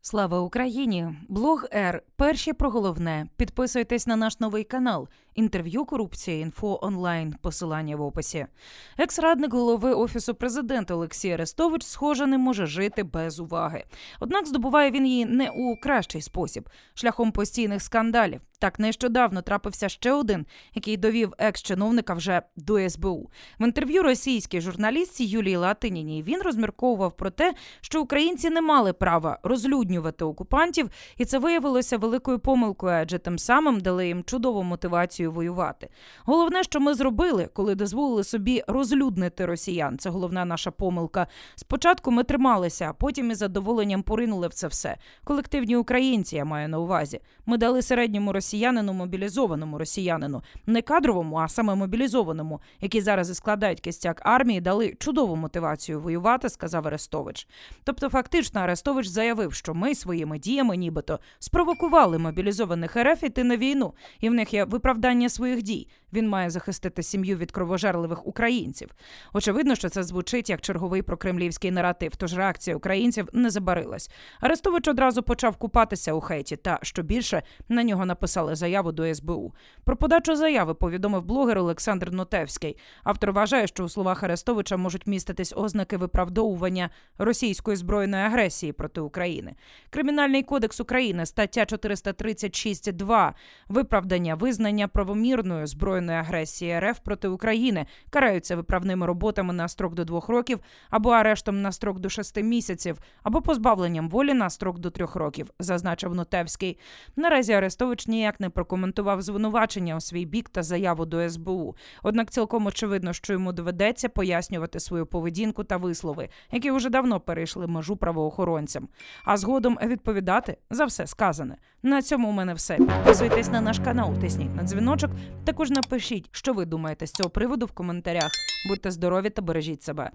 Слава Україні! Блог Р. Перші про головне. Підписуйтесь на наш новий канал. Інтерв'ю корупція інфо онлайн. Посилання в описі. Екс-радник голови офісу президента Олексій Арестович, схоже, не може жити без уваги. Однак здобуває він її не у кращий спосіб, шляхом постійних скандалів. Так нещодавно трапився ще один, який довів екс-чиновника вже до СБУ. В інтерв'ю російській журналістці Юлії Латиніній він розмірковував про те, що українці не мали права розлюднювати окупантів, і це виявилося великою помилкою, адже тим самим дали їм чудову мотивацію воювати. Головне, що ми зробили, коли дозволили собі розлюднити росіян. Це головна наша помилка. Спочатку ми трималися, а потім із задоволенням поринули в це все. Колективні українці, я маю на увазі. Ми дали середньому росіянину мобілізованому росіянину, не кадровому, а саме мобілізованому, які зараз і складають кістяк армії, дали чудову мотивацію воювати, сказав Арестович. Тобто, фактично, Арестович заявив, що ми своїми діями, нібито, спровокували мобілізованих РФ іти на війну, і в них є виправдання своїх дій. Він має захистити сім'ю від кровожерливих українців. Очевидно, що це звучить як черговий прокремлівський наратив, тож реакція українців не забарилась. Арестович одразу почав купатися у хейті, та що більше на нього написали заяву до СБУ. Про подачу заяви повідомив блогер Олександр Нотевський. Автор вважає, що у словах Арестовича можуть міститись ознаки виправдовування російської збройної агресії проти України. Кримінальний кодекс України, стаття 436.2 виправдання визнання правомірною збройної агресії РФ проти України караються виправними роботами на строк до двох років або арештом на строк до шести місяців, або позбавленням волі на строк до трьох років, зазначив Нотевський. Наразі Арестович ніяк не прокоментував звинувачення у свій бік та заяву до СБУ. Однак цілком очевидно, що йому доведеться пояснювати свою поведінку та вислови, які вже давно перейшли межу правоохоронцям, а згодом відповідати за все сказане. На цьому у мене все. Підписуйтесь на наш канал, тисніть на дзвіночок. Також напишіть, що ви думаєте з цього приводу в коментарях. Будьте здорові та бережіть себе.